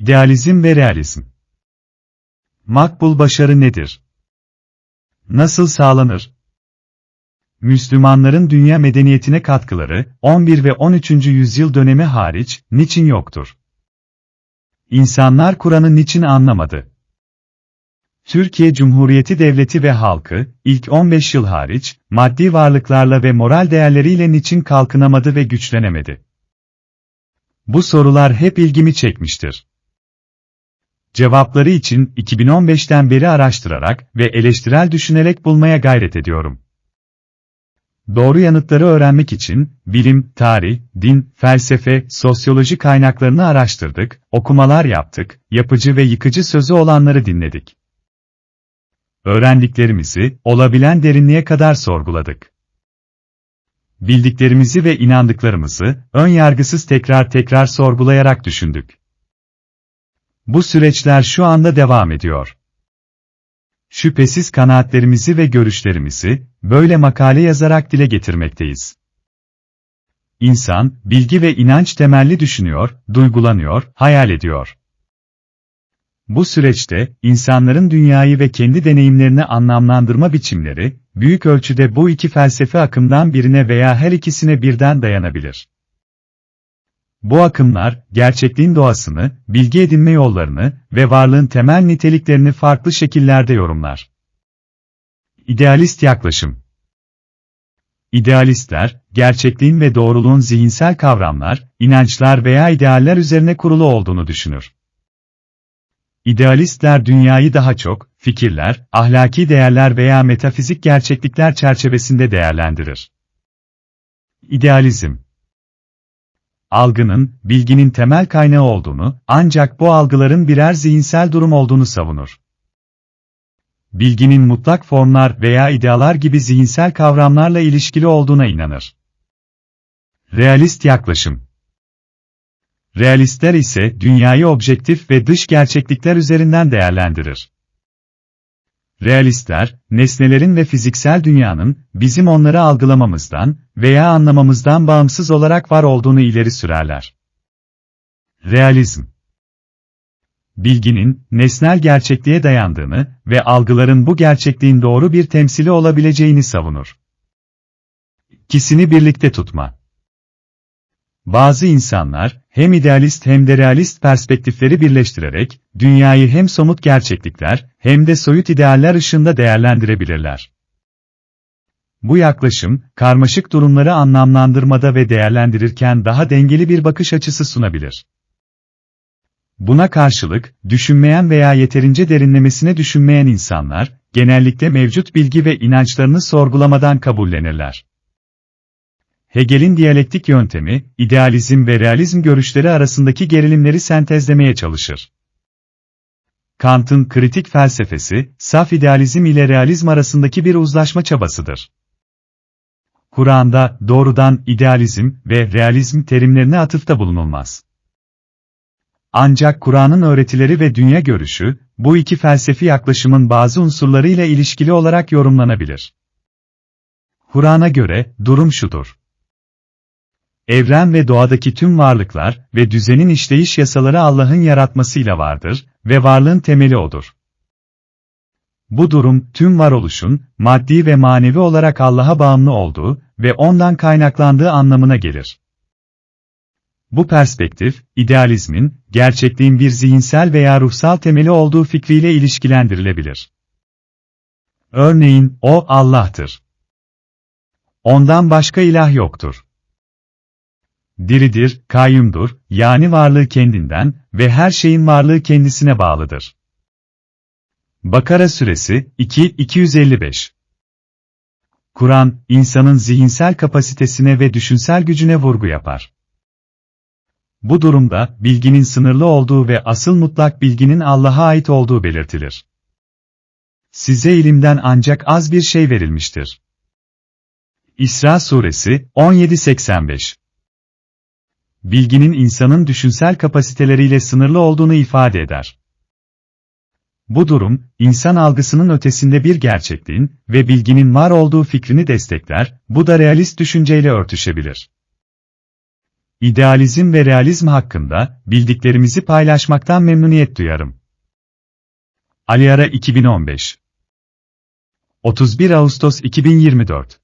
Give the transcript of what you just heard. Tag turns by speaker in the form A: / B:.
A: İdealizm ve realizm. Makbul başarı nedir? Nasıl sağlanır? Müslümanların dünya medeniyetine katkıları, 11 ve 13. yüzyıl dönemi hariç, niçin yoktur? İnsanlar Kur'an'ı niçin anlamadı? Türkiye Cumhuriyeti Devleti ve halkı, ilk 15 yıl hariç, maddi varlıklarla ve moral değerleriyle niçin kalkınamadı ve güçlenemedi? Bu sorular hep ilgimi çekmiştir. Cevapları için 2015'ten beri araştırarak ve eleştirel düşünerek bulmaya gayret ediyorum. Doğru yanıtları öğrenmek için, bilim, tarih, din, felsefe, sosyoloji kaynaklarını araştırdık, okumalar yaptık, yapıcı ve yıkıcı sözü olanları dinledik. Öğrendiklerimizi, olabilen derinliğe kadar sorguladık. Bildiklerimizi ve inandıklarımızı, ön yargısız tekrar tekrar sorgulayarak düşündük. Bu süreçler şu anda devam ediyor. Şüphesiz kanaatlerimizi ve görüşlerimizi, böyle makale yazarak dile getirmekteyiz. İnsan, bilgi ve inanç temelli düşünüyor, duygulanıyor, hayal ediyor. Bu süreçte, insanların dünyayı ve kendi deneyimlerini anlamlandırma biçimleri, büyük ölçüde bu iki felsefe akımdan birine veya her ikisine birden dayanabilir. Bu akımlar, gerçekliğin doğasını, bilgi edinme yollarını ve varlığın temel niteliklerini farklı şekillerde yorumlar. İdealist yaklaşım İdealistler, gerçekliğin ve doğruluğun zihinsel kavramlar, inançlar veya idealler üzerine kurulu olduğunu düşünür. İdealistler dünyayı daha çok, fikirler, ahlaki değerler veya metafizik gerçeklikler çerçevesinde değerlendirir. İdealizm Algının, bilginin temel kaynağı olduğunu, ancak bu algıların birer zihinsel durum olduğunu savunur. Bilginin mutlak formlar veya idealar gibi zihinsel kavramlarla ilişkili olduğuna inanır. Realist yaklaşım Realistler ise dünyayı objektif ve dış gerçeklikler üzerinden değerlendirir. Realistler, nesnelerin ve fiziksel dünyanın, bizim onları algılamamızdan veya anlamamızdan bağımsız olarak var olduğunu ileri sürerler. Realizm Bilginin, nesnel gerçekliğe dayandığını ve algıların bu gerçekliğin doğru bir temsili olabileceğini savunur. İkisini birlikte tutma bazı insanlar, hem idealist hem de realist perspektifleri birleştirerek, dünyayı hem somut gerçeklikler, hem de soyut idealler ışığında değerlendirebilirler. Bu yaklaşım, karmaşık durumları anlamlandırmada ve değerlendirirken daha dengeli bir bakış açısı sunabilir. Buna karşılık, düşünmeyen veya yeterince derinlemesine düşünmeyen insanlar, genellikle mevcut bilgi ve inançlarını sorgulamadan kabullenirler. Hegel'in diyalektik yöntemi, idealizm ve realizm görüşleri arasındaki gerilimleri sentezlemeye çalışır. Kant'ın kritik felsefesi, saf idealizm ile realizm arasındaki bir uzlaşma çabasıdır. Kur'an'da doğrudan idealizm ve realizm terimlerine atıfta bulunulmaz. Ancak Kur'an'ın öğretileri ve dünya görüşü, bu iki felsefi yaklaşımın bazı unsurlarıyla ilişkili olarak yorumlanabilir. Kur'an'a göre, durum şudur. Evren ve doğadaki tüm varlıklar ve düzenin işleyiş yasaları Allah'ın yaratmasıyla vardır ve varlığın temeli odur. Bu durum, tüm varoluşun, maddi ve manevi olarak Allah'a bağımlı olduğu ve ondan kaynaklandığı anlamına gelir. Bu perspektif, idealizmin, gerçekliğin bir zihinsel veya ruhsal temeli olduğu fikriyle ilişkilendirilebilir. Örneğin, O, Allah'tır. Ondan başka ilah yoktur diridir, kayyumdur, yani varlığı kendinden ve her şeyin varlığı kendisine bağlıdır. Bakara Suresi 2-255 Kur'an, insanın zihinsel kapasitesine ve düşünsel gücüne vurgu yapar. Bu durumda, bilginin sınırlı olduğu ve asıl mutlak bilginin Allah'a ait olduğu belirtilir. Size ilimden ancak az bir şey verilmiştir. İsra Suresi 17-85 bilginin insanın düşünsel kapasiteleriyle sınırlı olduğunu ifade eder. Bu durum, insan algısının ötesinde bir gerçekliğin ve bilginin var olduğu fikrini destekler, bu da realist düşünceyle örtüşebilir. İdealizm ve realizm hakkında bildiklerimizi paylaşmaktan memnuniyet duyarım. Ali Ara 2015 31 Ağustos 2024